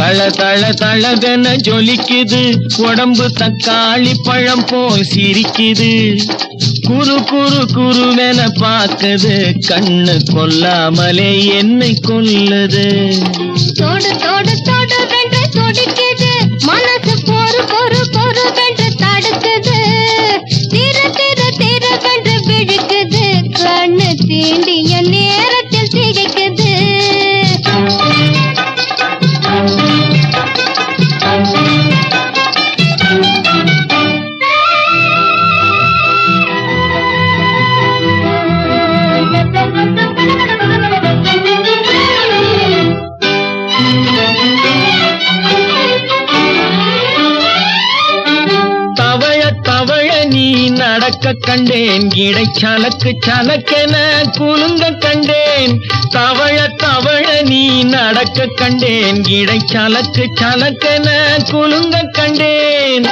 தள தள தளவென ஜொலிக்குது. உடம்பு தக்காளி பழம் போல் சிரிக்குது. குறு குறு குருவென பாக்குது கண்ணு கொல்லாமலே என்னை கொல்லுது. தோடு தோடு தோடு தவழ தவழ நீ நடக்க கண்டேன். இடை சலக்கு சலக்கென குலுங்க கண்டேன். தவழ தவழ நீ நடக்க கண்டேன். இடை சலக்கு சலக்கென குலுங்க கண்டேன்.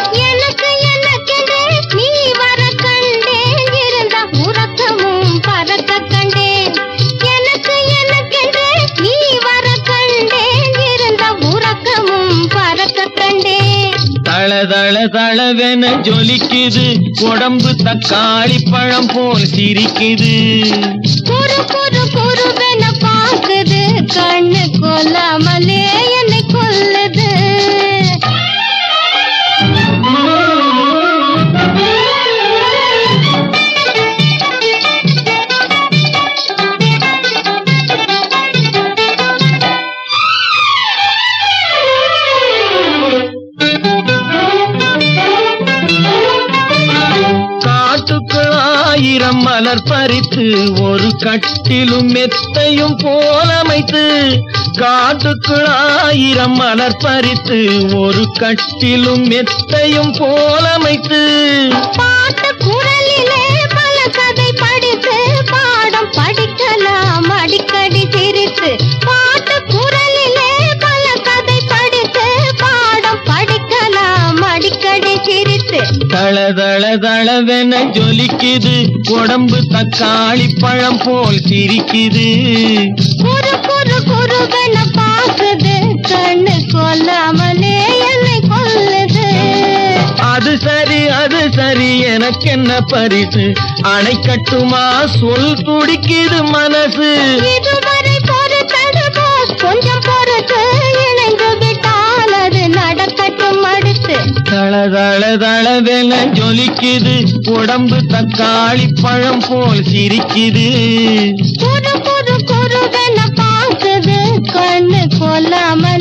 தள தள தளவென ஜொலிக்குது. உடம்பு தக்காளி பழம் போல் சிரிக்குது. ஆயிரம் மலர் பறித்து ஒரு கட்டிலும் மெத்தையும் போலமைத்து காட்டுக்குள் ஆயிரம் மலர் பறித்து ஒரு கட்டிலும் மெத்தையும் போலமைத்து தள தள தளவென ஜொலிக்குது. உடம்பு தக்காளி பழம் போல் சிரிக்குது. குரு குரு குருவென பாக்குது கண்ணு கொல்லாமலே என்னை கொல்லுது. அது சரி அது சரி எனக்கு என்ன பரிசு? அணை கட்டுமா சொல் துடிக்குது மனசு. தள தள தளவென ஜொலிக்குது. உடம்பு தக்காளி பழம் போல் சிரிக்குது. குரு குரு குருவென பார்க்குது. கண்ணு கொல்லாமல்